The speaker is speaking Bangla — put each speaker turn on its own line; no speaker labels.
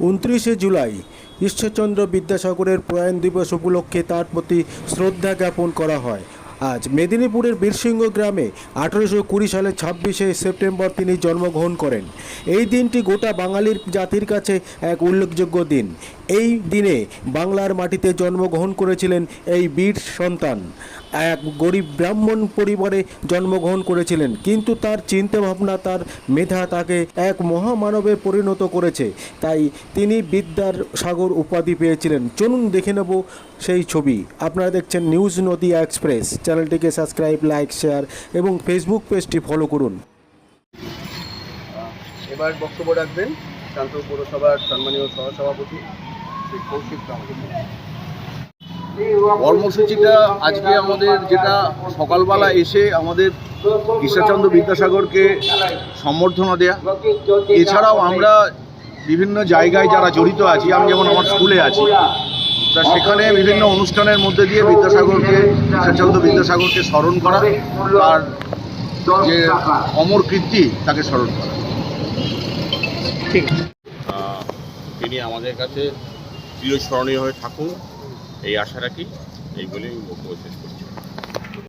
উনত্রিশে জুলাই ঈশ্বরচন্দ্র বিদ্যাসাগরের প্রয়াণ দিবস উপলক্ষে তার প্রতি শ্রদ্ধা জ্ঞাপন করা হয়। আজ মেদিনীপুরের বীরসিংহ গ্রামে আঠেরোশো কুড়ি সালের ছাব্বিশে সেপ্টেম্বর তিনি জন্মগ্রহণ করেন। এই দিনটি গোটা বাঙালির জাতির কাছে এক উল্লেখযোগ্য দিন। এই দিনে বাংলার মাটিতে জন্মগ্রহণ করেছিলেন এই বীর সন্তান। এক গরিব ব্রাহ্মণ পরিবারে জন্মগ্রহণ করেছিলেন, কিন্তু তার চিন্তাভাবনা, তার মেধা তাকে এক মহামানবে পরিণত করেছে। তাই তিনি বিদ্যার সাগর উপাধি পেয়েছিলেন। চলুন দেখে নেব সেই ছবি। আপনারা দেখছেন নিউজ নদিয়া এক্সপ্রেস। চ্যানেলটিকে সাবস্ক্রাইব লাইক শেয়ার এবং ফেসবুক পেজটি ফলো করুন।
এবার বক্তব্য রাখবেন শান্ত পৌরসভার সম্মানীয় সহসভাপতি শ্রী কৌশিক কর্মসূচিটা আজকে আমাদের যেটা সকালবেলা এসে আমাদের ঈশ্বরচন্দ্র বিদ্যাসাগরকে সম্বর্ধনা দেয়া। এছাড়াও আমরা বিভিন্ন জায়গায় যারা জড়িত আছি আমি যেমন আমার স্কুলে আছি তা সেখানে বিভিন্ন অনুষ্ঠানের মধ্যে দিয়ে বিদ্যাসাগরকে ঈশ্বরচন্দ্র বিদ্যাসাগরকে স্মরণ করা তার যে অমর কীর্তি তাকে স্মরণ করা।
ঠিক তিনি আমাদের কাছে চিরস্মরণীয় হয়ে থাকুন। এই আশা রাখি এই বলেই বক্তব্য শেষ করছি।